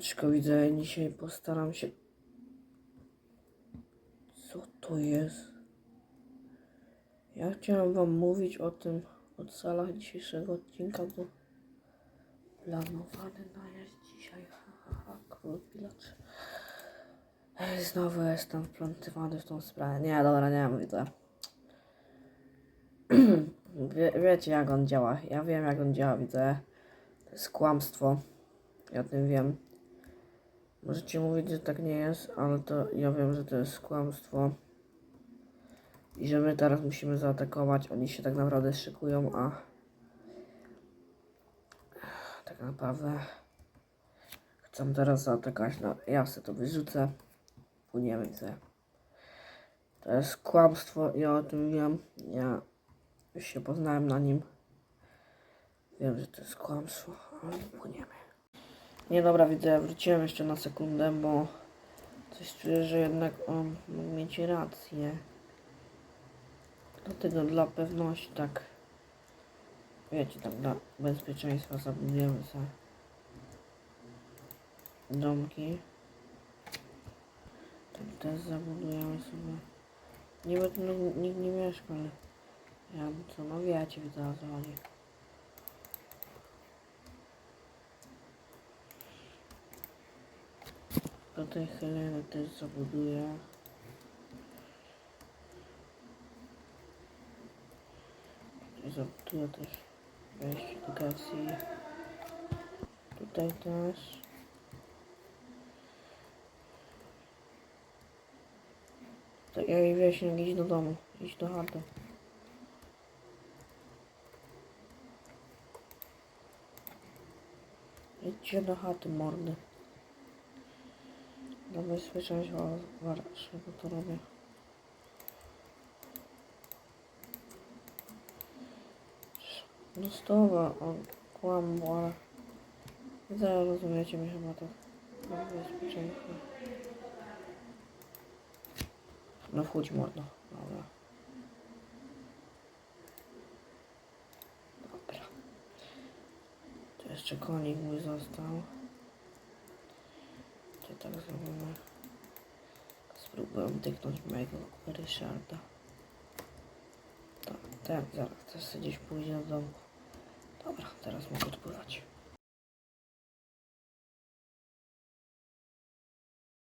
Siemaneczko, widzę. Dzisiaj postaram się... Co to jest? Ja chciałem wam mówić o tym, o celach dzisiejszego odcinka, bo planowany na jest dzisiaj. Ha, ha, ha, król pilot. Ej, znowu jestem wplątywany w tą sprawę. Nie, dobra, nie widzę. Wie, wiecie jak on działa. Ja wiem jak on działa, widzę. To jest kłamstwo. Ja o tym wiem. Możecie mówić, że tak nie jest, ale to ja wiem, że to jest kłamstwo. I że my teraz musimy zaatakować. Oni się tak naprawdę szykują, a tak naprawdę chcą teraz zaatakować. No, ja sobie to wyrzucę. Płyniemy sobie. To jest kłamstwo, ja o tym wiem. Ja już się poznałem na nim. Wiem, że to jest kłamstwo, ale płyniemy. Nie dobra, widzę, wróciłem jeszcze na sekundę, bo coś czuję, że jednak on mógł mieć rację. Dlatego dla pewności tak, wiecie, tak dla bezpieczeństwa zabudujemy sobie domki. Tak też zabudujemy sobie. Niby tu nikt nie mieszka, ale ja co, no wiecie, widzę o co chodzi. Tutaj Helenę też zabuduję. Tutaj zabuduję też wejście do Grecji. Tutaj też. Tak jak i wieśniak, idź do domu, idź do chaty. Idźcie do chaty, mordy. Dla bezpieczeństwa waszego to robię. Dostawa, on kłamał, ale zaraz rozumiecie mi chyba to. Dla bezpieczeństwa. No wchódź mordo. Dobra. Dobra. Tu jeszcze konik mój został. Tak zrobimy. Spróbuję tyknąć mojego Ryszarda. Tak, tak, zaraz sobie gdzieś pójść do domu. Dobra, teraz mogę odpływać.